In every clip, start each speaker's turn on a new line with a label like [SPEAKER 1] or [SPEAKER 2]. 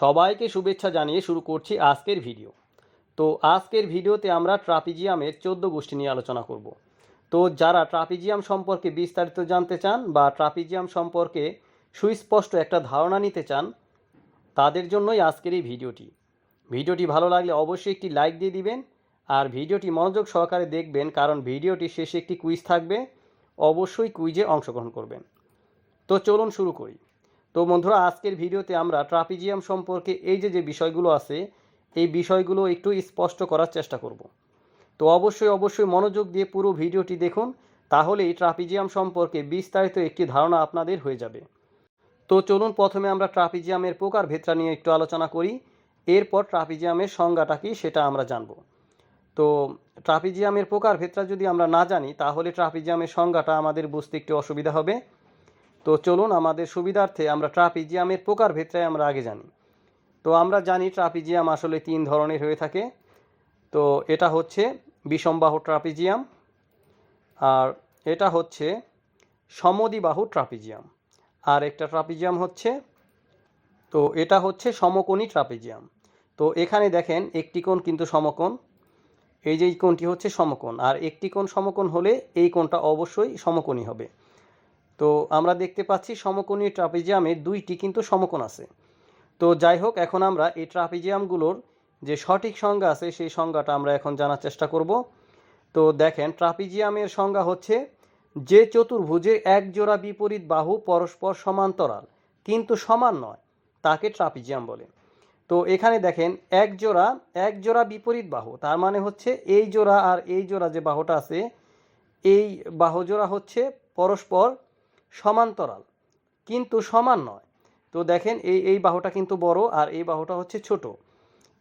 [SPEAKER 1] সবাইকে শুভেচ্ছা জানিয়ে শুরু করছি আজকের ভিডিও। তো আজকের ভিডিওতে আমরা ট্রাপিজিয়ামের চোদ্দ গোষ্ঠী নিয়ে আলোচনা করব। তো যারা ট্রাপিজিয়াম সম্পর্কে বিস্তারিত জানতে চান বা ট্রাপিজিয়াম সম্পর্কে সুস্পষ্ট একটা ধারণা নিতে চান, তাদের জন্যই আজকের এই ভিডিওটি। ভিডিওটি ভালো লাগলে অবশ্যই একটি লাইক দিয়ে দিবেন আর ভিডিওটি মনোযোগ সহকারে দেখবেন কারণ ভিডিওটি শেষে একটি কুইজ থাকবে। অবশ্যই কুইজে অংশগ্রহণ করবেন। তো চলুন শুরু করি। তো বন্ধুরা, আজকের ভিডিওতে আমরা ট্রাপিজিয়াম সম্পর্কে এই যে যে বিষয়গুলো আছে, এই বিষয়গুলো একটু স্পষ্ট করার চেষ্টা করব। তো অবশ্যই অবশ্যই মনোযোগ দিয়ে পুরো ভিডিওটি দেখুন, তাহলেই ট্রাপিজিয়াম সম্পর্কে বিস্তারিত একটি ধারণা আপনাদের হয়ে যাবে। তো চলুন, প্রথমে আমরা ট্রাপিজিয়ামের প্রকার ভেত্রা নিয়ে একটু আলোচনা করি, এরপর ট্রাপিজিয়ামের সংজ্ঞাটা কি সেটা আমরা জানব। তো ট্রাপিজিয়ামের প্রকার ভেত্রা যদি আমরা না জানি, তাহলে ট্রাপিজিয়ামের সংজ্ঞাটা আমাদের বুঝতে একটু অসুবিধা হবে। তো চলুন আমাদের সুবিধার্থে আমরা ট্রাপিজিয়ামের প্রকার ভেত্রায় আমরা আগে জানি। তো আমরা জানি ট্রাপিজিয়াম আসলে তিন ধরনের হয়ে থাকে। তো এটা হচ্ছে বিষমবাহু ট্রাপিজিয়াম আর এটা হচ্ছে সমদিবাহু ট্রাপিজিয়াম। আর একটা ট্রাপিজিয়াম হচ্ছে, তো এটা হচ্ছে সমকোণী ট্রাপিজিয়াম। তো এখানে দেখেন একটি কোণ কিন্তু সমকোণ, এই যে কোণটি হচ্ছে সমকোণ। আর একটি কোণ সমকোণ হলে এই কোণটা অবশ্যই সমকোণী হবে। তো আমরা দেখতে পাচ্ছি সমকোণী ট্রাপিজিয়ামের দুইটি কিন্তু সমকোণ আছে। তো যাই হোক এখন আমরা এই ট্রাপিজিয়ামগুলোর যে সঠিক সংজ্ঞা আছে, সেই সংজ্ঞাটা আমরা এখন জানার চেষ্টা করব। তো দেখেন, ট্রাপিজিয়ামের সংজ্ঞা হচ্ছে, যে চতুর্ভুজে এক জোড়া বিপরীত বাহু পরস্পর সমান্তরাল, কিন্তু সমান নয়, তাকে ট্রাপিজিয়াম বলে। তো এখানে দেখেন, এক জোড়া এক জোড়া বিপরীত বাহু, তার মানে হচ্ছে এই জোড়া আর এই জোড়া যে বাহুটা আছে, এই বাহু জোড়া হচ্ছে পরস্পর সমান্তরাল, কিন্তু সমান নয়। তো দেখেন, এই এই বাহুটা কিন্তু বড় আর এই বাহুটা হচ্ছে ছোট।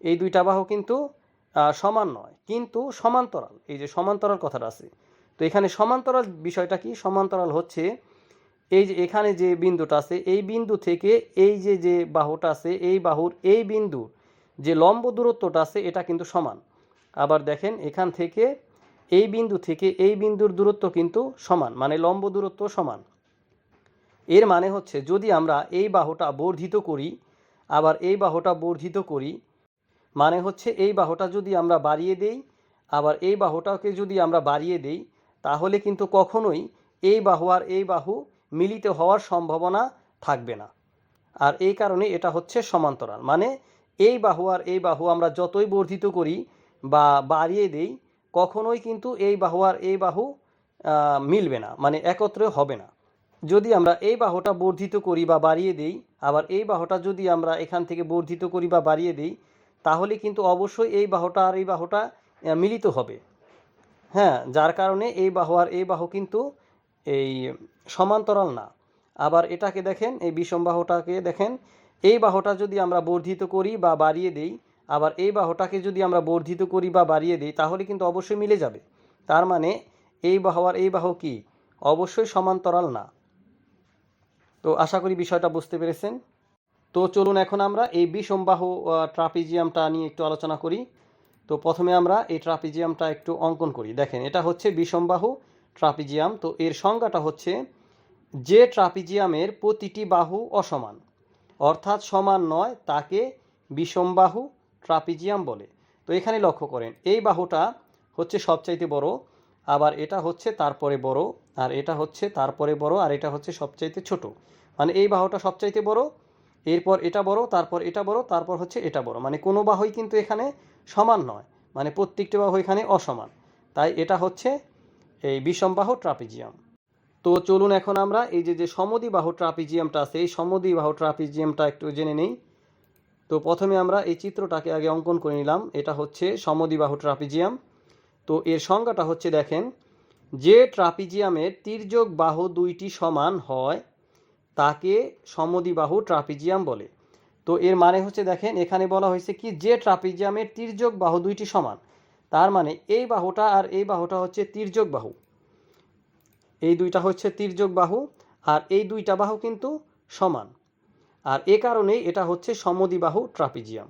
[SPEAKER 1] এই দুইটা বাহু কিন্তু সমান নয়, কিন্তু সমান্তরাল। এই যে সমান্তরাল কথাটা আছে। তো এখানে সমান্তরাল বিষয়টা কি? সমান্তরাল হচ্ছে এই যে এখানে যে বিন্দুটা আছে, এই বিন্দু থেকে এই যে যে বাহুটা আছে, এই বাহুর এই বিন্দু যে লম্ব দূরত্বটা আছে, এটা কিন্তু সমান। আবার দেখেন, এখান থেকে এই বিন্দু থেকে এই বিন্দুর দূরত্ব কিন্তু সমান মানে লম্ব দূরত্ব সমান। এর মানে হচ্ছে যদি আমরা এই বাহুটা বর্ধিত করি, আবার এই বাহুটা বর্ধিত করি মানে হচ্ছে এই বাহুটা যদি আমরা বাড়িয়ে দেই, আবার এই বাহুটাকে যদি আমরা বাড়িয়ে দেই, তাহলে কিন্তু কখনোই এই বাহু আর এই বাহু মিলিত হওয়ার সম্ভাবনা থাকবে না। আর এই কারণে এটা হচ্ছে সমান্তরাল। মানে এই বাহু আর এই বাহু আমরা যতই বর্ধিত করি বা বাড়িয়ে দেই, কখনোই কিন্তু এই বাহু আর এই বাহু মিলবে না মানে একত্রে হবে না। যদি আমরা এই বাহুটা বর্ধিত করি বা বাড়িয়ে দেই, আবার এই বাহুটা যদি আমরা এখান থেকে বর্ধিত করি বা বাড়িয়ে দেই, তাহলে কিন্তু অবশ্যই এই বাহুটা আর এই বাহুটা মিলিত হবে। হ্যাঁ যার কারণে এই বাহু আর এই বাহু কিন্তু এই সমান্তরাল না। আবার এটাকে দেখেন, এই বিষম বাহুটাকে দেখেন, এই বাহুটা যদি আমরা বর্ধিত করি বা বাড়িয়ে দেই, আবার এই বাহুটাকে যদি আমরা বর্ধিত করি বা বাড়িয়ে দিই, তাহলে কিন্তু অবশ্যই মিলে যাবে। তার মানে এই বাহু আর এই বাহু কি? অবশ্যই সমান্তরাল না। তো আশা করি বিষয়টা বুঝতে পেরেছেন। তো চলুন এখন আমরা এই বিষমবাহু ট্রাপিজিয়ামটা নিয়ে একটু আলোচনা করি। তো প্রথমে আমরা এই ট্রাপিজিয়ামটা একটু অঙ্কন করি। দেখেন, এটা হচ্ছে বিষমবাহু ট্রাপিজিয়াম। তো এর সংজ্ঞাটা হচ্ছে, যে ট্রাপিজিয়ামের প্রতিটি বাহু অসমান, অর্থাৎ সমান নয়, তাকে বিষমবাহু ট্রাপিজিয়াম বলে। তো এখানে লক্ষ্য করেন, এই বাহুটা হচ্ছে সবচাইতে বড় আবার এটা হচ্ছে তারপরে বড়, আর এটা হচ্ছে তারপরে বড়, আর এটা হচ্ছে সবচাইতে ছোট। মানে এই বাহুটা সবচাইতে বড়, এরপর এটা বড়, তারপর এটা বড়, তারপর হচ্ছে এটা বড়। মানে কোনো বাহুই কিন্তু এখানে সমান নয় মানে প্রত্যেকটি বাহু এখানে অসমান। তাই এটা হচ্ছে এই বিষমবাহু ট্রাপিজিয়াম। তো চলুন এখন আমরা এই যে যে সমদ্বিবাহু ট্রাপিজিয়ামটা আছে, এই সমদ্বিবাহু ট্রাপিজিয়ামটা একটু জেনে নেই। তো প্রথমে আমরা এই চিত্রটাকে আগে অঙ্কন করে নিলাম। এটা হচ্ছে সমদ্বিবাহু ট্রাপিজিয়াম। তো এর সংজ্ঞাটা হচ্ছে দেখেন, যে ট্রাপিজিয়ামের তির্যক বাহু দুইটি সমান হয়, তাকে সমদ্বিবাহু ট্রাপিজিয়াম বলে। তো এর মানে হচ্ছে দেখেন, এখানে বলা হয়েছে কি, যে ট্রাপিজিয়ামের তির্যক বাহু দুইটি সমান, তার মানে এই বাহুটা আর এই বাহুটা হচ্ছে তির্যক বাহু। এই দুইটা হচ্ছে তির্যক বাহু আর এই দুইটা বাহু কিন্তু সমান। আর এ কারণেই এটা হচ্ছে সমদ্বিবাহু ট্রাপিজিয়াম।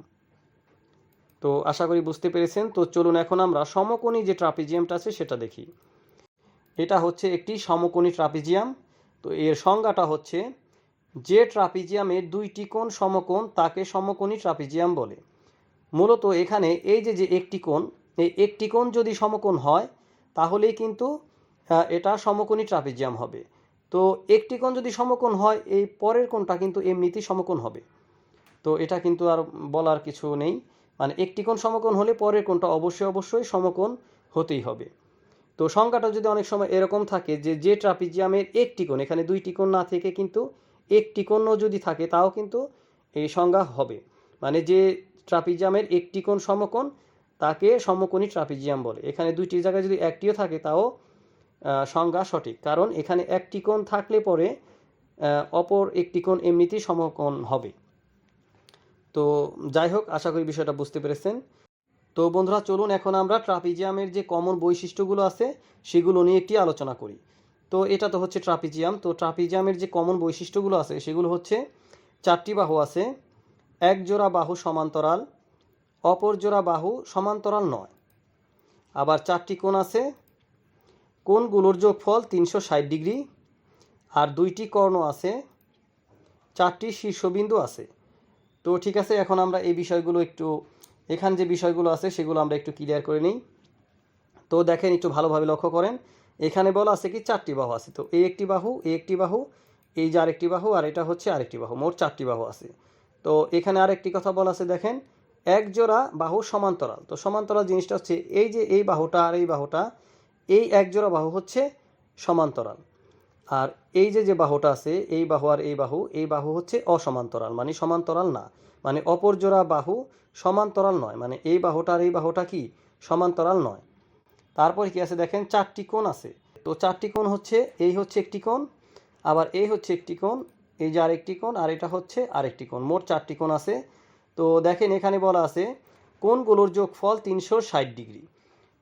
[SPEAKER 1] তো আশা করি বুঝতে পেরেছেন। তো চলুন এখন আমরা সমকোণী যে ট্রাপিজিয়ামটা আছে সেটা দেখি। এটা হচ্ছে একটি সমকোণী ট্রাপিজিয়াম। তো এর সংজ্ঞাটা হচ্ছে, যে ট্রাপিজিয়ামের দুইটি কোণ সমকোণ তাকে সমকোণী ট্রাপিজিয়াম বলে। মূলত এখানে এই যে যে একটি কোণ, এই একটি কোণ যদি সমকোণ হয়, তাহলেই কিন্তু এটা সমকোণী ট্রাপিজিয়াম হবে। তো একটি কোণ যদি সমকোণ হয়, এই পরের কোণটা কিন্তু এমনিতেই সমকোণ হবে। তো এটা কিন্তু আর বলার কিছু নেই। মানে একটি কোণ সমকোণ হলে পরের কোণটা অবশ্যই অবশ্যই সমকোণ হতেই হবে। তো সংখ্যাটা যদি অনেক সময় এরকম থাকে যে যে ট্রাপিজিয়ামের একটি কোণ, এখানে দুইটি কোণ না থেকে কিন্তু একটি কোণও যদি থাকে তাও কিন্তু এই সংজ্ঞা হবে। মানে যে ট্রাপিজিয়ামের একটি কোণ সমকোণ, তাকে সমকোণী ট্রাপিজিয়াম বলে। এখানে দুইটি জায়গায় যদি একটিও থাকে তাও সংজ্ঞা সঠিক। কারণ এখানে একটি কোণ থাকলে পরে অপর একটি কোণ এমনিতেই সমকোণ হবে। তো যাই হোক, আশা করি বিষয়টা বুঝতে পেরেছেন। তো বন্ধুরা, চলুন এখন আমরা ট্রাপিজিয়ামের যে কমন বৈশিষ্ট্যগুলো আছে, সেগুলো নিয়ে একটি আলোচনা করি। তো এটা তো হচ্ছে ট্রাপিজিয়াম। তো ট্রাপিজিয়ামের যে কমন বৈশিষ্ট্যগুলো আছে, সেগুলো হচ্ছে চারটি বাহু আছে। এক জোড়া বাহু সমান্তরাল, অপর জোড়া বাহু সমান্তরাল নয়। আবার চারটি কোণ আছে। কোণগুলোর যোগফল তিনশো ষাট ডিগ্রি। আর দুইটি কর্ণ আছে। চারটি শীর্ষবিন্দু আছে। তো ঠিক আছে, এখন আমরা এই বিষয়গুলো একটু, এখান যে বিষয়গুলো আছে সেগুলো আমরা একটু ক্লিয়ার করে নিই। তো দেখেন একটু ভালোভাবে লক্ষ্য করেন। এখানে বলা আছে কি, চারটি বাহু আছে। তো এই একটি বাহু এই একটি বাহু, এই যে আরেকটি বাহু, আর এটা হচ্ছে আরেকটি বাহু, মোট চারটি বাহু আছে। তো এখানে আরেকটি কথা বলা আছে, দেখেন, এক জোড়া বাহু সমান্তরাল। তো সমান্তরাল জিনিসটা হচ্ছে এই যে এই বাহুটা আর এই বাহুটা, এই এক জোড়া বাহু হচ্ছে সমান্তরাল। আর এই যে যে বাহুটা আছে, এই বাহু আর এই বাহু এই বাহু হচ্ছে অসমান্তরাল মানে সমান্তরাল না মানে অপর জোড়া বাহু সমান্তরাল নয় মানে এই বাহুটা আর এই বাহুটা কি? সমান্তরাল নয়। তারপরে কি আছে দেখেন, চারটি কোণ আছে। তো চারটি কোণ হচ্ছে, এই হচ্ছে একটি কোণ, আবার এই হচ্ছে একটি কোণ, এই যে আরেকটি কোণ, আর এটা হচ্ছে আরেকটি কোণ, মোট চারটি কোণ আছে। তো দেখেন, এখানে বলা আছে, কোণগুলোর যোগফল তিনশো ষাট ডিগ্রি।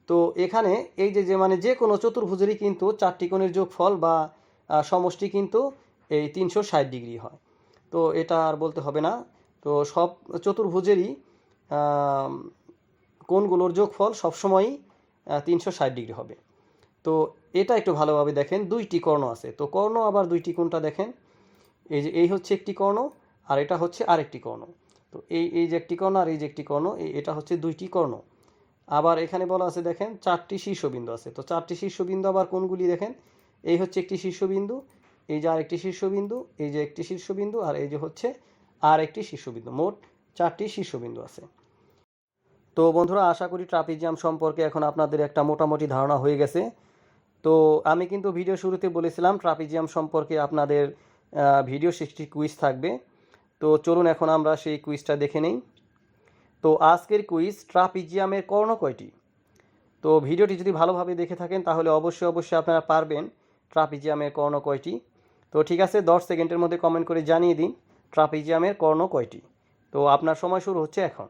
[SPEAKER 1] তো এখানে এই যে যে মানে যে কোনো চতুর্ভুজেরই কিন্তু চারটি কোণের যোগফল বা সমষ্টি কিন্তু এই তিনশো ষাট ডিগ্রি হয়। তো এটা আর বলতে হবে না। তো সব চতুর্ভুজেরই আম, কোণগুলোর যোগফল সবসময়ই তিনশো ষাট ডিগ্রি হবে। তো এটা একটু ভালোভাবে দেখেন দুইটি কর্ণ আছে। তো কর্ণ আবার দুইটি কোণটা দেখেন। এই যে এই হচ্ছে একটি কর্ণ আর এটা হচ্ছে আরেকটি কর্ণ। তো এই এই যে একটি কর্ণ আর এই যে একটি কর্ণ এটা হচ্ছে দুইটি কর্ণ। আবার এখানে বলা আছে দেখেন চারটি শীর্ষবিন্দু আছে। তো চারটি শীর্ষবিন্দু আবার কোনগুলি দেখেন এই হচ্ছে একটি শীর্ষবিন্দু, এই যে আরেকটি শীর্ষবিন্দু, এই যে একটি শীর্ষবিন্দু, আর এই যে হচ্ছে আর একটি শীর্ষবিন্দু। মোট চারটি শীর্ষবিন্দু আছে। তো বন্ধুরা, আশা করি ট্রাপিজিয়াম সম্পর্কে এখন আপনাদের একটা মোটামুটি ধারণা হয়ে গেছে। তো আমি কিন্তু ভিডিও শুরুতে বলেছিলাম, ট্রাপিজিয়াম সম্পর্কে আপনাদের ভিডিও সৃষ্টি কুইজ থাকবে। তো চলুন এখন আমরা সেই কুইজটা দেখে নেই। তো আজকের কুইজ, ট্রাপিজিয়ামের কর্ণ কয়টি? তো ভিডিওটি যদি ভালোভাবে দেখে থাকেন, তাহলে অবশ্যই অবশ্যই আপনারা পারবেন। ট্রাপিজিয়ামের কর্ণ কয়টি? তো ঠিক আছে, দশ সেকেন্ডের মধ্যে কমেন্ট করে জানিয়ে দিন, ট্রাপিজিয়ামের কর্ণ কয়টি? তো আপনার সময় শুরু হচ্ছে এখন।